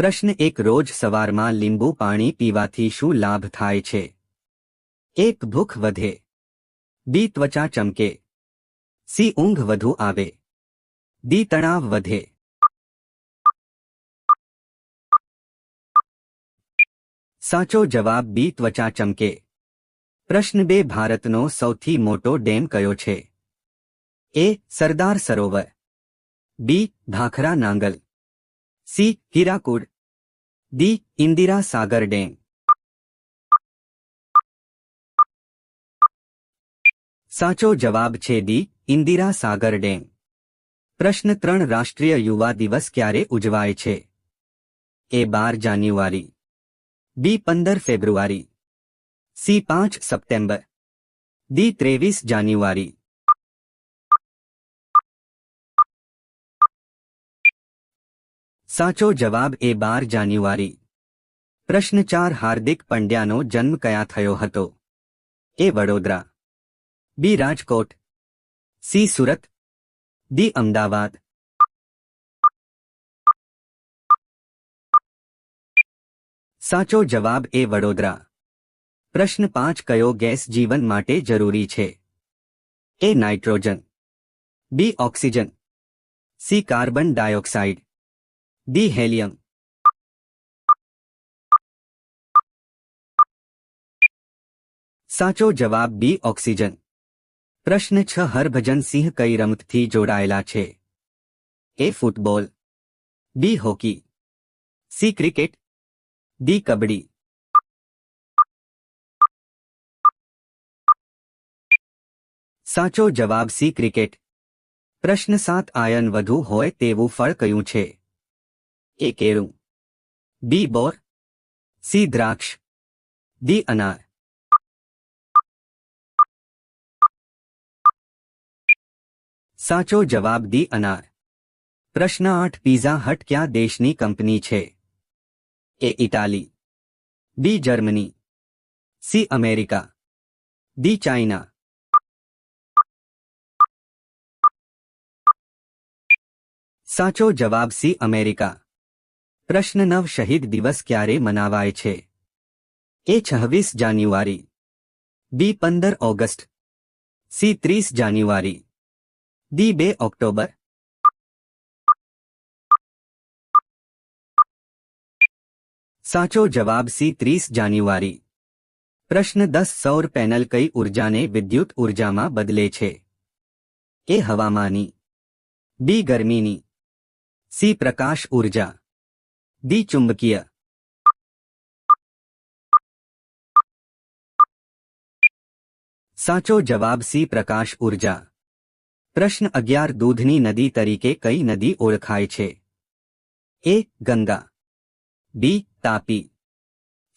પ્રશ્ન એક, રોજ સવારમાં લીંબુ પાણી પીવાથી શું લાભ થાય છે? એક, ભૂખ વધે. બી, ત્વચા ચમકે. સી, ઊંઘ વધુ આવે. ડી, તણાવ વધે. સાચો જવાબ બી, ત્વચા ચમકે. પ્રશ્ન બે, ભારતનો સૌથી મોટો ડેમ કયો છે? A, Sardar Sarovar. B, Bhakra Nangal. C, Hirakud. D Indira Sagar dam સાચો જવાબ છે દી ઇન્દિરા સાગર ડેમ પ્રશ્ન ત્રણ રાષ્ટ્રીય યુવા દિવસ ક્યારે ઉજવાય છે એ બાર જાન્યુઆરી બી પંદર ફેબ્રુઆરી સી પાંચ સપ્ટેમ્બર ડી ત્રેવીસ જાન્યુઆરી સાચો જવાબ એ બાર જાન્યુઆરી. પ્રશ્ન ચાર, હાર્દિક પંડ્યાનો જન્મ કયા થયો હતો? A Vadodara. B, Rajkot. C, Surat. D, Ahmedabad. સાચો જવાબ એ વડોદરા. પ્રશ્ન પાંચ, કયો ગેસ જીવન માટે જરૂરી છે? A nitrogen. B, oxygen. C, carbon dioxide. D helium સાચો જવાબ બી ઓક્સિજન પ્રશ્ન છ હરભજન સિંહ કઈ રમતથી જોડાયેલા છે A football B hockey C cricket D kabaddi સાચો જવાબ સી ક્રિકેટ પ્રશ્ન સાત આયન વધુ હોય તેવું ફળ કયું છે એ કેળું બી બોર સી દ્રાક્ષ ડી અનાર સાચો જવાબ ડી અનાર પ્રશ્ન આઠ પિઝા હટ ક્યાં દેશની કંપની છે A Italy B Germany C America D China સાચો જવાબ સી અમેરિકા પ્રશ્ન નવ શહીદ દિવસ ક્યારે મનાવાય છે? એ છવ્વીસ જાન્યુઆરી. બી પંદર ઓગસ્ટ. સી ત્રીસ જાન્યુઆરી. ડી બે ઓક્ટોબર. સાચો જવાબ સી ત્રીસ જાન્યુઆરી. પ્રશ્ન દસ સૌર પેનલ કઈ ઉર્જાને વિદ્યુત ઉર્જામાં બદલે છે? એ હવામાની. બી ગરમીની. સી પ્રકાશ ઊર્જા. ચુંબકીય સાચો જવાબ સી પ્રકાશ ઊર્જા પ્રશ્ન અગિયાર દૂધની નદી તરીકે કઈ નદી ઓળખાય છે A Ganga B Tapi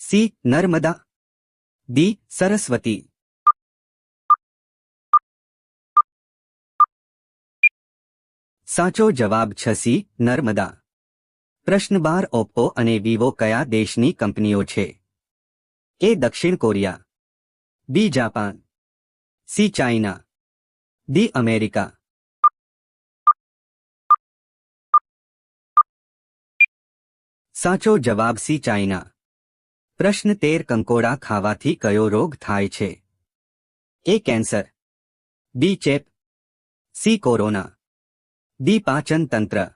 C Narmada D Saraswati સાચો જવાબ છસી નર્મદા પ્રશ્ન બાર ઓપ્પો અને વિવો કયા દેશની કંપનીઓ છે? એ દક્ષિણ Korea, B Japan, C China, D America? સાચો જવાબ સી ચાઇના. પ્રશ્ન તેર કંકોડા ખાવાથી કયો રોગ થાય છે? એ કેન્સર, બી ચેપ, સી કોરોના, ડી પાચન તંત્ર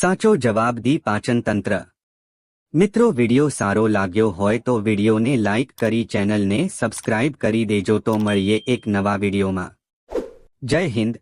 સાચો જવાબ દી પાચન તંત્ર. મિત્રો વિડિયો સારો લાગ્યો હોય તો વિડિયોને લાઇક કરી ચેનલને સબસ્ક્રાઇબ કરી દેજો તો મળીએ એક નવા વિડિયોમાં. જય હિન્દ.